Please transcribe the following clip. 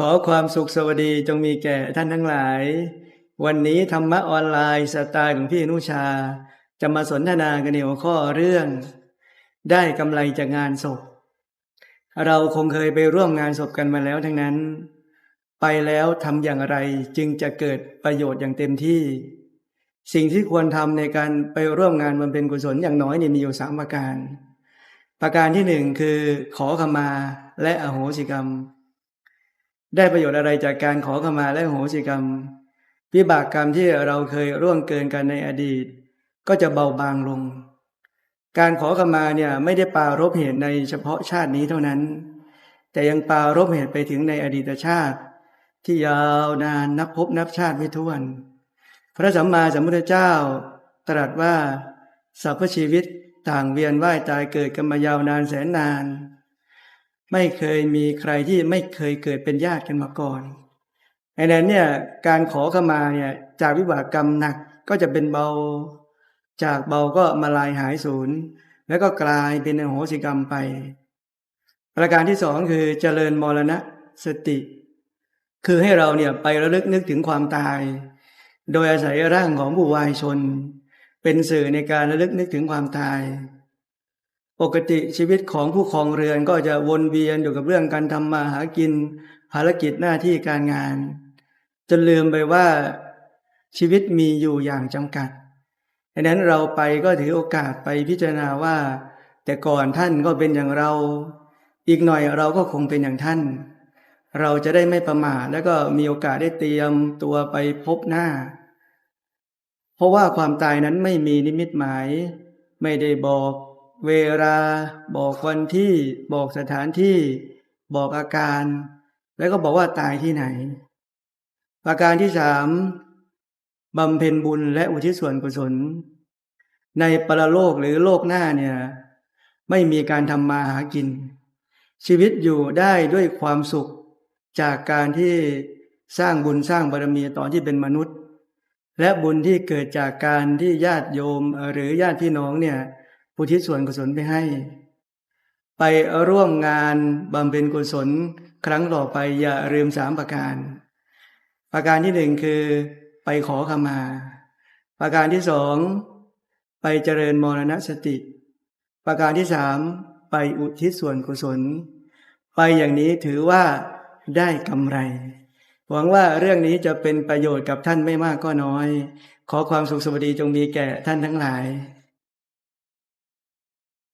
ขอความสุขสวัสดีจงมีแก่ท่านทั้งหลาย วันนี้ธรรมะออนไลน์สไตล์ของพี่อนุชา จะมาสนทนากันในหัวข้อเรื่อง ได้กำไรจากงานศพ เราคงเคยไปร่วมงานศพกันมาแล้วทั้งนั้น ไปแล้วทำอย่างไรจึงจะเกิดประโยชน์อย่างเต็มที่ สิ่งที่ควรทำในการไปร่วมงานบำเพ็ญกุศลอย่างน้อยเนี่ยมีอยู่สามประการ ประการที่หนึ่งคือขอขมาและอโหสิกรรม ได้ประโยชน์อะไรจากการขอขมาและโหสิกรรมวิบากกรรมที่เราเคยร่วงเกินกันในอดีต ก็จะเบาบางลง การขอขมาเนี่ยไม่ได้ปรารบเหตุในเฉพาะชาตินี้เท่านั้น แต่ยังปรารบเหตุไปถึงในอดีตชาติ ที่ยาวนานนับพบนับชาติไม่ถ้วน พระสัมมาสัมพุทธเจ้า ตรัสว่าสรรพชีวิตต่างเวียนว่ายตายเกิดกันมายาวนานแสนนาน ไม่เคยมีใครที่ไม่เคยเกิดเป็นญาติกันมาก่อนไอ้นั้นเนี่ยการขอขมาเนี่ยจากวิบากกรรมหนักก็จะเป็นเบา จากเบาก็มาลายหายศูนย์แล้วก็กลายเป็นอโหสิกรรมไป ประการที่สองคือเจริญมรณะสติ คือให้เราเนี่ยไประลึกนึกถึงความตาย โดยอาศัยร่างของผู้วายชน เป็นสื่อในการระลึกนึกถึงความตาย ปกติชีวิตของผู้ครองเรือนก็จะวนเวียนอยู่กับเรื่องการทำมาหากิน ภารกิจหน้าที่การงาน จนลืมไปว่าชีวิตมีอยู่อย่างจำกัดดังนั้นเราไปก็ถือโอกาสไปพิจารณาว่า แต่ก่อนท่านก็เป็นอย่างเรา อีกหน่อยเราก็คงเป็นอย่างท่าน เราจะได้ไม่ประมาทแล้วก็มีโอกาสได้เตรียมตัวไปพบหน้า เพราะว่าความตายนั้นไม่มีนิมิตหมาย ไม่ได้บอก เวลาบอกวันที่บอกสถานที่บอกอาการ แล้วก็บอกว่าตายที่ไหน ประการที่สามบำเพ็ญบุญและอุทิศส่วนกุศล ในปรโลกหรือโลกหน้าเนี่ย ไม่มีการทำมาหากิน ชีวิตอยู่ได้ด้วยความสุขจากการที่สร้างบุญสร้างบารมีตอนที่เป็นมนุษย์ และบุญที่เกิดจากการที่ญาติโยมหรือญาติพี่น้องเนี่ย อุทิศส่วนกุศลไปให้ ไปร่วมงานบำเพ็ญกุศลครั้งต่อไปอย่าลืมสามประการ ประการที่หนึ่งคือ ไปขอขมา ประการที่สองไปเจริญมรณสติ ประการที่สามไปอุทิศส่วนกุศล ไปอย่างนี้ถือว่าได้กำไร หวังว่าเรื่องนี้จะเป็นประโยชน์กับท่านไม่มากก็น้อย ขอความสุขสวัสดีจงมีแก่ท่านทั้งหลาย